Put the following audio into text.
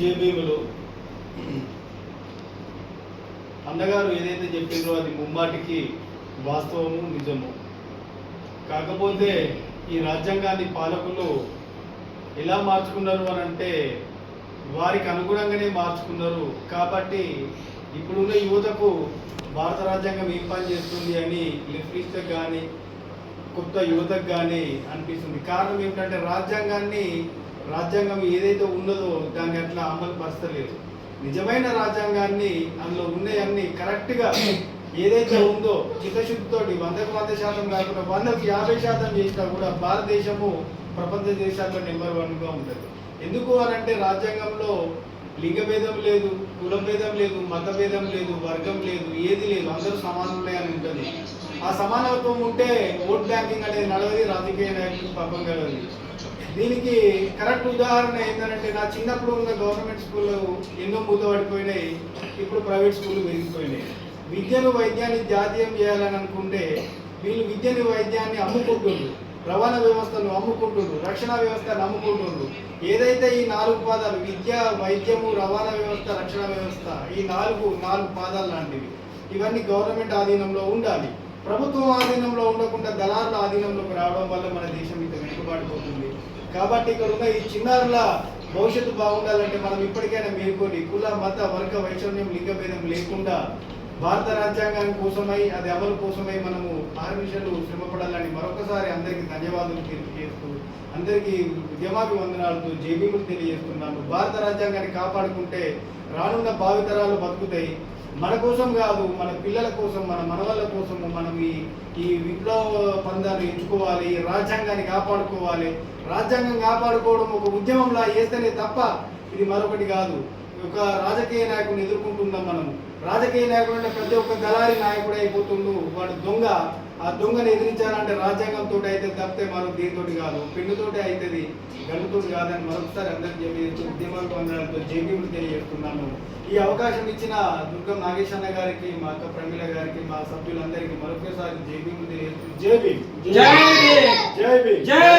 జేబీములు. అన్నగారు ఏదైతే చెప్పిండ్రో అది ముమ్మాటికి వాస్తవము నిజము. కాకపోతే ఈ రాజ్యాంగాన్ని పాలకులు ఎలా మార్చుకున్నారు అని అంటే వారికి అనుగుణంగానే మార్చుకున్నారు. కాబట్టి ఇప్పుడున్న యువతకు భారత రాజ్యాంగం ఏం పని చేస్తుంది అని లెఫ్టిస్ట్కి కానీ కొత్త యువతకు కానీ అనిపిస్తుంది. కారణం ఏమిటంటే రాజ్యాంగాన్ని రాజ్యాంగం ఏదైతే ఉన్నదో దాన్ని అట్లా అమలు పరచలేదు. నిజమైన రాజ్యాంగాన్ని అందులో ఉన్నాయన్నీ కరెక్ట్గా ఏదైతే ఉందో చిత్తశుద్ధితోటి వందకు వంద శాతం కాకుండా వందకు యాభై శాతం చేసినా కూడా భారతదేశము ప్రపంచ దేశాల్లో నెంబర్ వన్గా ఉంటుంది ఎందుకు అని అంటే రాజ్యాంగంలో లింగ భేదం లేదు కులభేదం లేదు మత భేదం లేదు వర్గం లేదు ఏది లేదు అందరూ సమానమే అని ఉంటుంది. ఆ సమానత్వం ఉంటే ఓట్ బ్యాంకింగ్ అనేది నడవది రాజకీయ నాయకులు పాపం కలవది. దీనికి కరెక్ట్ ఉదాహరణ ఏంటంటే నా చిన్నప్పుడు ఉన్న గవర్నమెంట్ స్కూళ్ళు ఎన్నో మూతపడిపోయినాయి ఇప్పుడు ప్రైవేట్ స్కూళ్ళు పెరిగిపోయినాయి విద్యను వైద్యాన్ని జాతీయం చేయాలని అనుకుంటే వీళ్ళు విద్యని వైద్యాన్ని అమ్ముకుంటుండ్రు. రవాణా వ్యవస్థను అమ్ముకుంటుండ్రు రక్షణ వ్యవస్థను అమ్ముకుంటుండ్రు. ఏదైతే ఈ నాలుగు పాదాలు విద్య వైద్యము రవాణా వ్యవస్థ రక్షణ వ్యవస్థ ఈ నాలుగు నాలుగు పాదాలు లాంటివి ఇవన్నీ గవర్నమెంట్ ఆధీనంలో ఉండాలి. ప్రభుత్వం ఆధీనంలో ఉండకుండా దళారుల ఆధీనంలోకి రావడం వల్ల మన దేశం ఇంత వెనుకబాటుపోతుంది కాబట్టి ఇక్కడ ఉన్న ఈ చిన్నారుల భవిష్యత్తు బాగుండాలంటే మనం ఇప్పటికైనా మేల్కొని కుల మత వర్గ వైషమ్యం లింగ భేదం లేకుండా భారత రాజ్యాంగం కోసమై అది అమలు కోసమై మనము ఆర్మిషన్లు శ్రమపడాలని మరొకసారి అందరికీ ధన్యవాదాలు తెలియజేస్తూ అందరికీ ఉద్యమాభివందనాలతో జేబీములు తెలియజేస్తున్నాను. భారత రాజ్యాంగాన్ని కాపాడుకుంటే రానున్న భావితరాలు బతుకుతాయి. మన కోసం కాదు మన పిల్లల కోసం మన మనవళ్ళ కోసము మనం ఈ ఈ విప్లవ పందాలు ఎంచుకోవాలి రాజ్యాంగాన్ని కాపాడుకోవాలి. రాజ్యాంగం కాపాడుకోవడం ఒక ఉద్యమంలా చేస్తేనే తప్ప ఇది మరొకటి కాదు. ఒక రాజకీయ నాయకుడిని ఎదుర్కొంటున్నాం మనం. రాజకీయ నాయకుడు అంటే ప్రతి ఒక్క దళారి నాయకుడు అయిపోతుండు. వాడు దొంగ. ఆ దొంగని ఎదిరించాలంటే రాజ్యాంగంతో అయితే తప్పితే మరో దీంతోటి కాదు? పెన్నుతోటి అవుతుంది గన్నుతోటి కాదని మరొకసారి అందరికి చెప్పి ఉద్యమాలకు అందడంతో జేబీలు తెలియజేస్తున్నాను. ఈ అవకాశం ఇచ్చిన దుర్గం నాగేశన్న గారికి మా అక్క ప్రమీల గారికి మా సభ్యులందరికీ మరొకసారి జేబీలు తెలియజేస్తూ జై భీమ్! జై జై